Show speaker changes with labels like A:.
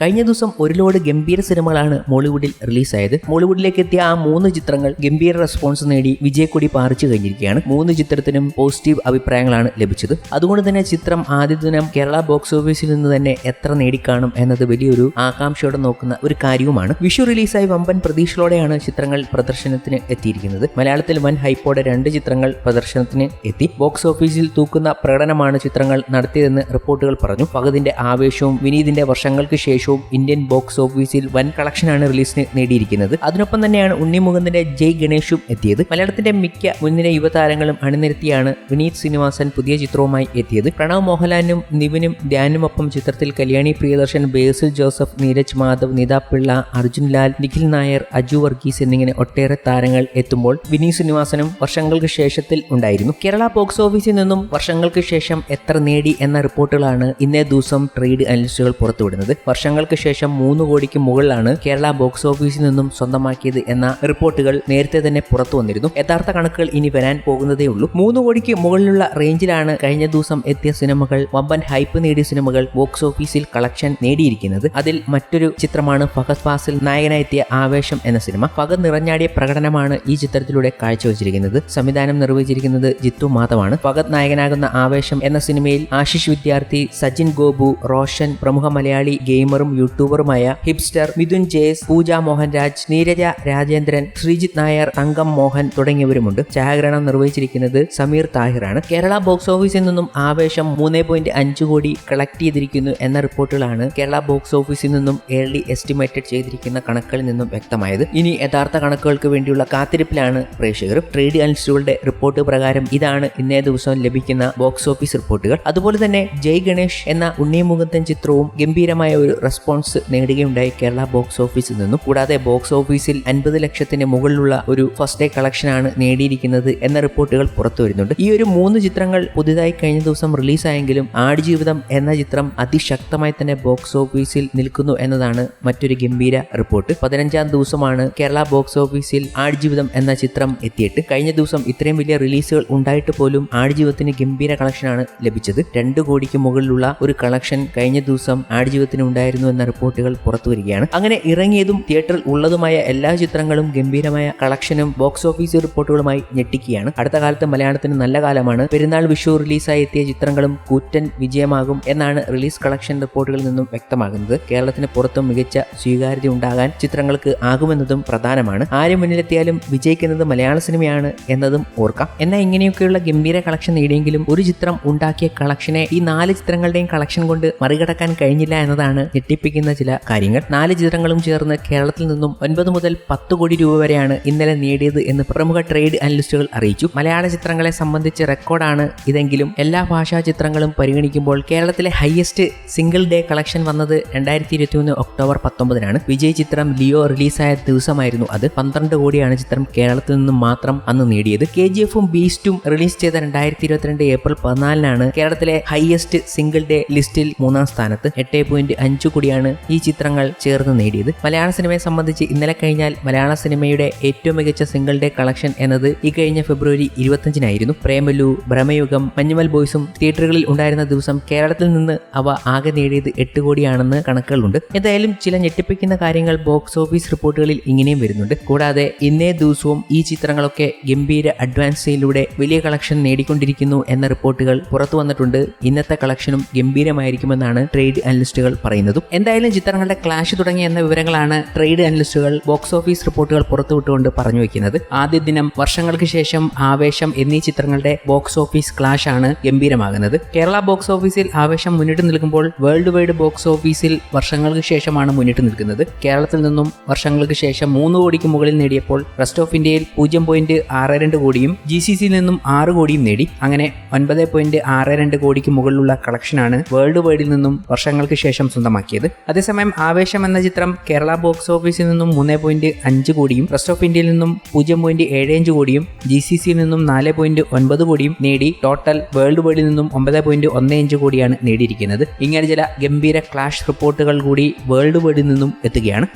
A: കഴിഞ്ഞ ദിവസം ഒരു ലോഡ് ഗംഭീര സിനിമകളാണ് മോളിവുഡിൽ റിലീസായത്. മോളിവുഡിലേക്ക് എത്തിയ ആ മൂന്ന് ചിത്രങ്ങൾ ഗംഭീര റെസ്പോൺസ് നേടി വിജയക്കൊടി പാറിച്ചു കഴിഞ്ഞിരിക്കുകയാണ്. മൂന്ന് ചിത്രത്തിനും പോസിറ്റീവ് അഭിപ്രായങ്ങളാണ് ലഭിച്ചത്. അതുകൊണ്ട് തന്നെ ചിത്രം ആദ്യ ദിനം കേരള ബോക്സ് ഓഫീസിൽ നിന്ന് തന്നെ എത്ര നേടിക്കാണും എന്നത് വലിയൊരു ആകാംക്ഷയോടെ നോക്കുന്ന ഒരു കാര്യവുമാണ്. വിഷു റിലീസായി വമ്പൻ പ്രതീക്ഷയോടെയാണ് ചിത്രങ്ങൾ പ്രദർശനത്തിന് എത്തിയിരിക്കുന്നത്. മലയാളത്തിൽ വൻ ഹൈപ്പോടെ രണ്ട് ചിത്രങ്ങൾ പ്രദർശനത്തിന് എത്തി. ബോക്സ് ഓഫീസിൽ തൂക്കുന്ന പ്രകടനമാണ് ചിത്രങ്ങൾ നടത്തിയതെന്ന് റിപ്പോർട്ടുകൾ പറഞ്ഞു. ഫഹദിന്റെ ആവേശവും വിനീതിന്റെ വർഷങ്ങൾക്ക് ശേഷവും ഇന്ത്യൻ ബോക്സ് ഓഫീസിൽ വൻ കളക്ഷനാണ് റിലീസിന് നേടിയിരിക്കുന്നത്. അതിനൊപ്പം തന്നെയാണ് ഉണ്ണി മുകുന്ദന്റെ ജയ് ഗണേഷും എത്തിയത്. മലയാളത്തിന്റെ മിക്ക മുൻനിര യുവതാരങ്ങളും അണിനിരത്തിയാണ് വിനീത് ശ്രീനിവാസൻ പുതിയ ചിത്രവുമായി എത്തിയത്. പ്രണവ് മോഹൻലാലിനും നിവിനും ധ്യാനുമൊപ്പം ചിത്രത്തിൽ കല്യാണി പ്രിയദർശൻ ബേസിൽ ജോസഫ് നീരജ് മാധവ് നിത പിള്ള അർജുൻ ലാൽ നിഖിൽ നായർ അജു വർഗീസ് എന്നിങ്ങനെ ഒട്ടേറെ താരങ്ങൾ എത്തുമ്പോൾ വിനീത് ശ്രീനിവാസനും വർഷങ്ങൾക്ക് ശേഷത്തിൽ ഉണ്ടായിരുന്നു. കേരള ബോക്സ് ഓഫീസിൽ നിന്നും വർഷങ്ങൾക്ക് ശേഷം എത്ര നേടി എന്ന റിപ്പോർട്ടുകളാണ് ഇന്നേ ദിവസം ട്രേഡ് അനലിസ്റ്റുകൾ പുറത്തുവിടുന്നത്. വർഷങ്ങൾക്ക് ശേഷം മൂന്ന് കോടിക്ക് മുകളിലാണ് കേരള ബോക്സ് ഓഫീസിൽ നിന്നും സ്വന്തമാക്കിയത് എന്ന റിപ്പോർട്ടുകൾ നേരത്തെ തന്നെ പുറത്തു വന്നിരുന്നു. യഥാർത്ഥ കണക്കുകൾ ഇനി വരാൻ പോകുന്നതേ ഉള്ളൂ. മൂന്ന് കോടിക്ക് മുകളിലുള്ള റേഞ്ചിലാണ് കഴിഞ്ഞ ദിവസം എത്തിയ സിനിമകൾ വമ്പൻ ഹൈപ്പ് നേടിയ സിനിമകൾ ബോക്സ് ഓഫീസിൽ കളക്ഷൻ നേടിയിരിക്കുന്നത്. അതിൽ മറ്റൊരു ചിത്രമാണ് ഫഹദ് ഫാസിൽ നായകനായെത്തിയ ആവേശം എന്ന സിനിമ. ഫഹദ് നിറഞ്ഞാടിയ പ്രകടനമാണ് ഈ ചിത്രത്തിലൂടെ കാഴ്ചവെച്ചിരിക്കുന്നത്. സംവിധാനം നിർവഹിച്ചിരിക്കുന്നത് ജിത്തു മാധവാണ്. ഫഹദ് നായകനാകുന്ന ആവേശം എന്ന സിനിമയിൽ ആശിഷ് വിദ്യാർത്ഥി സജിൻ ഗോപു റോഷൻ പ്രമുഖ മലയാളി ഗെയിമറും യൂട്യൂബറുമായ ഹിപ്സ്റ്റർ മിഥുൻ ജേസ് പൂജ മോഹൻരാജ് നീരജ രാജേന്ദ്രൻ ശ്രീജിത്ത് നായർ തങ്കം മോഹൻ തുടങ്ങിയവരുമുണ്ട്. ഛായാഗ്രഹണം നിർവഹിച്ചിരിക്കുന്നത് സമീർ താഹിറാണ്. കേരള ബോക്സ് ഓഫീസിൽ നിന്നും ആവേശം മൂന്ന് പോയിന്റ് അഞ്ച് കോടി കളക്ട് ചെയ്തിരിക്കുന്നു എന്ന റിപ്പോർട്ടുകളാണ് കേരള ബോക്സ് ഓഫീസിൽ നിന്നും ഏർലി എസ്റ്റിമേറ്റഡ് ചെയ്തിരിക്കുന്ന കണക്കുകളിൽ നിന്നും വ്യക്തമായത്. ഇനി യഥാർത്ഥ കണക്കുകൾക്ക് വേണ്ടിയുള്ള കാത്തിരിപ്പിലാണ് പ്രേക്ഷകർ. ട്രേഡ് അനലിസ്റ്റുകളുടെ റിപ്പോർട്ട് പ്രകാരം ഇതാണ് ഇന്നേ ദിവസം ലഭിക്കുന്ന ബോക്സ് ഓഫീസ് റിപ്പോർട്ടുകൾ. അതുപോലെ തന്നെ ജയ് ഗണേഷ് എന്ന ഉണ്ണിമുഖത്തൻ ചിത്രവും ഗംഭീരമായ ഒരു റെസ്പോൺസ് നേടുകയുണ്ടായി കേരള ബോക്സ് ഓഫീസിൽ നിന്നും. കൂടാതെ ബോക്സ് ഓഫീസിൽ അൻപത് ലക്ഷത്തിന് മുകളിലുള്ള ഒരു ഫസ്റ്റ് ഡേ കളക്ഷനാണ് നേടിയിരിക്കുന്നത് എന്ന റിപ്പോർട്ടുകൾ പുറത്തു വരുന്നുണ്ട്. ഈ ഒരു മൂന്ന് ചിത്രങ്ങൾ പുതിയതായി കഴിഞ്ഞ ദിവസം റിലീസായെങ്കിലും ആടുജീവിതം എന്ന ചിത്രം അതിശക്തമായി തന്നെ ബോക്സ് ഓഫീസിൽ നിൽക്കുന്നു എന്നതാണ് മറ്റൊരു ഗംഭീര റിപ്പോർട്ട്. പതിനഞ്ചാം ദിവസമാണ് കേരള ബോക്സ് ഓഫീസിൽ ആടുജീവിതം എന്ന ചിത്രം എത്തിയിട്ട് കഴിഞ്ഞ ദിവസം ഇത്രയും വലിയ റിലീസുകൾ ഉണ്ടായിട്ട് പോലും ആടുജീവിതത്തിന് ഗംഭീര കളക്ഷനാണ് ലഭിച്ചത്. രണ്ട് കോടിക്ക് മുകളിലുള്ള ഒരു കളക്ഷൻ കഴിഞ്ഞ ദിവസം ആടുജീവിതത്തിന് ഉണ്ടായിരുന്നു. എന്ന റിപ്പോർട്ടുകൾ പുറത്തു വരികയാണ്. അങ്ങനെ ഇറങ്ങിയതും തിയേറ്ററിൽ ഉള്ളതുമായ എല്ലാ ചിത്രങ്ങളും ഗംഭീരമായ കളക്ഷനും ബോക്സ് ഓഫീസ് റിപ്പോർട്ടുകളുമായി ഞെട്ടിക്കുകയാണ്. അടുത്ത കാലത്ത് മലയാളത്തിന് നല്ല കാലമാണ്. പെരുന്നാൾ വിഷു റിലീസായി എത്തിയ ചിത്രങ്ങളും കൂറ്റൻ വിജയമാകും എന്നാണ് റിലീസ് കളക്ഷൻ റിപ്പോർട്ടുകളിൽ നിന്നും വ്യക്തമാകുന്നത്. കേരളത്തിന് പുറത്തും മികച്ച സ്വീകാര്യത ഉണ്ടാകാൻ ചിത്രങ്ങൾക്ക് ആകുമെന്നതും പ്രധാനമാണ്. ആര് മുന്നിലെത്തിയാലും വിജയിക്കുന്നത് മലയാള സിനിമയാണ് എന്നതും ഓർക്കാം. എന്നാൽ ഇങ്ങനെയൊക്കെയുള്ള ഗംഭീര കളക്ഷൻ നേടിയെങ്കിലും ഒരു ചിത്രം ഉണ്ടാക്കിയ കളക്ഷനെ ഈ നാല് ചിത്രങ്ങളുടെയും കളക്ഷൻ കൊണ്ട് മറികടക്കാൻ കഴിഞ്ഞില്ല എന്നതാണ് ഞെട്ടിപ്പിക്കുന്ന ചില കാര്യങ്ങൾ. നാല് ചിത്രങ്ങളും ചേർന്ന് കേരളത്തിൽ നിന്നും ഒൻപത് മുതൽ പത്ത് കോടി രൂപ വരെയാണ് ഇന്നലെ നേടിയത് എന്ന് പ്രമുഖ ട്രേഡ് അനലിസ്റ്റുകൾ അറിയിച്ചു. മലയാള ചിത്രങ്ങളെ സംബന്ധിച്ച് റെക്കോർഡാണ് ഇതെങ്കിലും എല്ലാ ഭാഷാ ചിത്രങ്ങളും പരിഗണിക്കുമ്പോൾ കേരളത്തിലെ ഹയസ്റ്റ് സിംഗിൾ ഡേ കളക്ഷൻ വന്നത് രണ്ടായിരത്തി ഇരുപത്തിമൂന്ന് ഒക്ടോബർ പത്തൊമ്പതിനാണ്. വിജയ് ചിത്രം ലിയോ റിലീസായ ദിവസമായിരുന്നു അത്. പന്ത്രണ്ട് കോടിയാണ് ചിത്രം കേരളത്തിൽ നിന്നും മാത്രം അന്ന് നേടിയത്. കെ ജി എഫും ബീസ്റ്റും റിലീസ് ചെയ്ത രണ്ടായിരത്തി ഇരുപത്തിരണ്ട് ഏപ്രിൽ പതിനാലിനാണ് കേരളത്തിലെ ഹയസ്റ്റ് സിംഗിൾ ഡേ ലിസ്റ്റിൽ മൂന്നാം സ്ഥാനത്ത്. എട്ട് പോയിന്റ് കോടിയാണ് ഈ ചിത്രങ്ങൾ ചേർന്ന് നേടിയത്. മലയാള സിനിമയെ സംബന്ധിച്ച് ഇന്നലെ കഴിഞ്ഞാൽ മലയാള സിനിമയുടെ ഏറ്റവും മികച്ച സിംഗിൾ ഡേ കളക്ഷൻ എന്നത് ഈ കഴിഞ്ഞ ഫെബ്രുവരി ഇരുപത്തഞ്ചിനായിരുന്നു പ്രേമലു ഭ്രമയുഗം മഞ്ഞുമൽ ബോയ്സും തിയേറ്ററുകളിൽ ഉണ്ടായിരുന്ന ദിവസം കേരളത്തിൽ നിന്ന് അവ ആകെ നേടിയത് എട്ട് കോടിയാണെന്ന് കണക്കുകളുണ്ട്. എന്തായാലും ചില ഞെട്ടിപ്പിക്കുന്ന കാര്യങ്ങൾ ബോക്സ് ഓഫീസ് റിപ്പോർട്ടുകളിൽ ഇങ്ങനെയും വരുന്നുണ്ട്. കൂടാതെ ഇന്നേ ദിവസവും ഈ ചിത്രങ്ങളൊക്കെ ഗംഭീര അഡ്വാൻസിലൂടെ വലിയ കളക്ഷൻ നേടിക്കൊണ്ടിരിക്കുന്നു എന്ന റിപ്പോർട്ടുകൾ പുറത്തു വന്നിട്ടുണ്ട് ഇന്നത്തെ കളക്ഷനും ഗംഭീരമായിരിക്കുമെന്നാണ് ട്രേഡ് അനലിസ്റ്റുകൾ പറയുന്നതും. എന്തായാലും ചിത്രങ്ങളുടെ ക്ലാഷ് തുടങ്ങിയ എന്ന വിവരങ്ങളാണ് ട്രേഡ് അനലിസ്റ്റുകൾ ബോക്സ് ഓഫീസ് റിപ്പോർട്ടുകൾ പുറത്തുവിട്ടുകൊണ്ട് പറഞ്ഞു വയ്ക്കുന്നത് ആദ്യ ദിനം വർഷങ്ങൾക്ക് ശേഷം ആവേശം എന്നീ ചിത്രങ്ങളുടെ ബോക്സ് ഓഫീസ് ക്ലാഷ് ആണ് ഗംഭീരമാകുന്നത്. കേരള ബോക്സ് ഓഫീസിൽ ആവേശം മുന്നിട്ട് നിൽക്കുമ്പോൾ വേൾഡ് വൈഡ് ബോക്സ് ഓഫീസിൽ വർഷങ്ങൾക്ക് ശേഷമാണ് മുന്നിട്ട് നിൽക്കുന്നത്. കേരളത്തിൽ നിന്നും വർഷങ്ങൾക്ക് ശേഷം മൂന്ന് കോടിക്ക് മുകളിൽ നേടിയപ്പോൾ റെസ്റ്റ് ഓഫ് ഇന്ത്യയിൽ പൂജ്യം പോയിന്റ് ആറ് രണ്ട് കോടിയും ജി സി സിയിൽ നിന്നും ആറ് കോടിയും നേടി. അങ്ങനെ ഒൻപത് പോയിന്റ് ആറ് രണ്ട് കോടിക്ക് മുകളിലുള്ള കളക്ഷനാണ് വേൾഡ് വൈഡിൽ നിന്നും വർഷങ്ങൾക്ക് ശേഷം സ്വന്തമാക്കിയത്. അതേസമയം ആവേശം എന്ന ചിത്രം കേരള ബോക്സ് ഓഫീസിൽ നിന്നും മൂന്ന് പോയിന്റ് അഞ്ച് കോടിയും റെസ്റ്റ് ഓഫ് ഇന്ത്യയിൽ നിന്നും പൂജ്യം പോയിന്റ് ഏഴ് അഞ്ച് കോടിയും ജി സി സിയിൽ നിന്നും നാല് പോയിന്റ് ഒൻപത് കോടിയും നേടി ടോട്ടൽ വേൾഡ് വൈഡിൽ നിന്നും ഒമ്പത് പോയിന്റ് ഒന്ന് അഞ്ച് കോടിയാണ് നേടിയിരിക്കുന്നത്. ഇങ്ങനെ ചില ഗംഭീര ക്ലാഷ് റിപ്പോർട്ടുകൾ കൂടി വേൾഡ് വൈഡിൽ നിന്നും എത്തുകയാണ്.